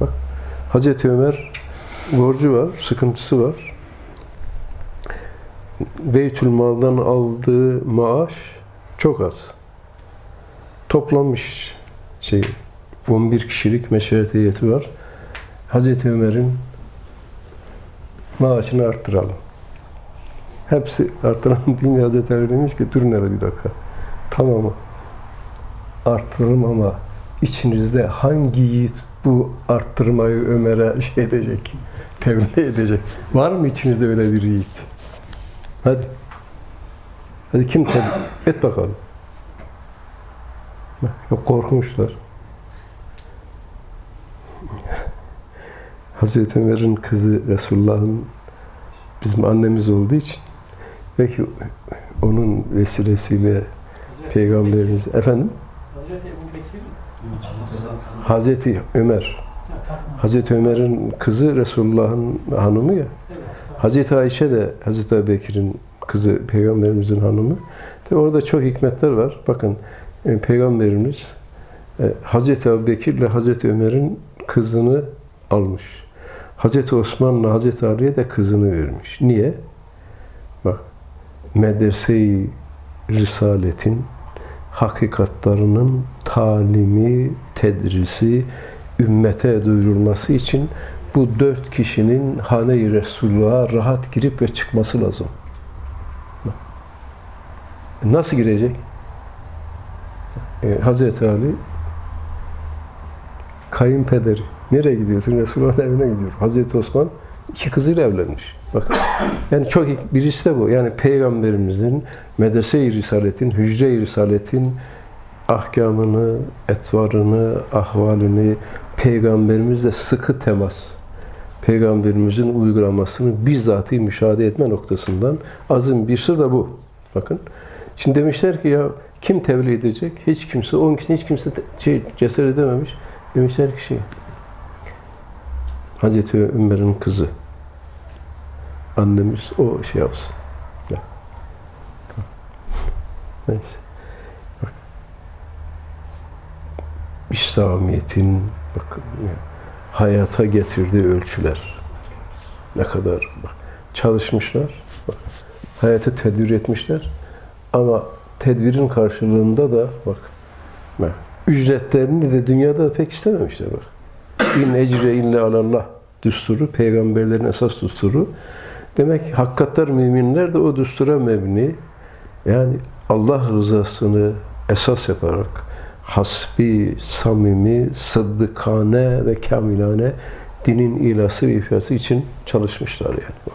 Bak Hazreti Ömer borcu var, sıkıntısı var. Beytülmal'dan aldığı maaş çok az. Toplanmış şey 11 kişilik meşveret heyeti var. Hazreti Ömer'in maaşını arttıralım. Hepsi arttıralım deyince Hazreti Ali demiş ki durun hele bir dakika. Tamam arttıralım ama içinizde hangi yiğit bu arttırmayı Ömer'e şey edecek, tebliğ edecek? Var mı içinizde öyle bir yiğit? Hadi. Hadi kim tebliğ? Et bakalım. Yok korkmuşlar. Hazreti Ömer'in kızı Resulullah'ın bizim annemiz olduğu için belki onun vesilesiyle Peygamberimiz efendim Hazreti Ömer Hazreti Ömer'in kızı Resulullah'ın hanımı ya. Hazreti Ayşe de Hazreti Ebubekir'in kızı Peygamberimizin hanımı. Tabi orada çok hikmetler var. Bakın e, Peygamberimiz e, Hazreti Ebubekir ile Hazreti Ömer'in kızını almış. Hazreti Osman'la Hazreti Ali'ye de kızını vermiş. Niye? Bak medrese-i risaletin hakikatlarının talimi, tedrisi, ümmete duyurulması için bu dört kişinin hane-i Resulullah'a rahat girip ve çıkması lazım. Nasıl girecek? Ee, Hazreti Ali kayınpederi. Nereye gidiyorsun? Resulullah'ın evine gidiyor. Hazreti Osman iki kızıyla evlenmiş. Bakın. Yani çok birisi de bu. Yani Peygamberimizin medrese-i risaletin, hücre-i risaletin ahkamını, etvarını, ahvalini Peygamberimizle sıkı temas, Peygamberimizin uygulamasını bizzati müşahede etme noktasından azim bir sır da bu. Bakın. Şimdi demişler ki ya kim tebliğ edecek? Hiç kimse. Onun için hiç kimse şey, cesaret edememiş. Demişler ki şey, Hazreti Ömer'in kızı. Annemiz o şey yapsın. Ya. Neyse. Bak. İslamiyet'in bakın ya, hayata getirdiği ölçüler ne kadar bak, çalışmışlar, bak, hayata tedbir etmişler ama tedbirin karşılığında da bak, bak ücretlerini de dünyada pek istememişler bak. İn ecre ille alallah düsturu, peygamberlerin esas düsturu. Demek hakikatler müminler de o düstura mebni. Yani Allah rızasını esas yaparak hasbi, samimi, sıddıkane ve kamilane dinin ilası ve ifyası için çalışmışlar yani.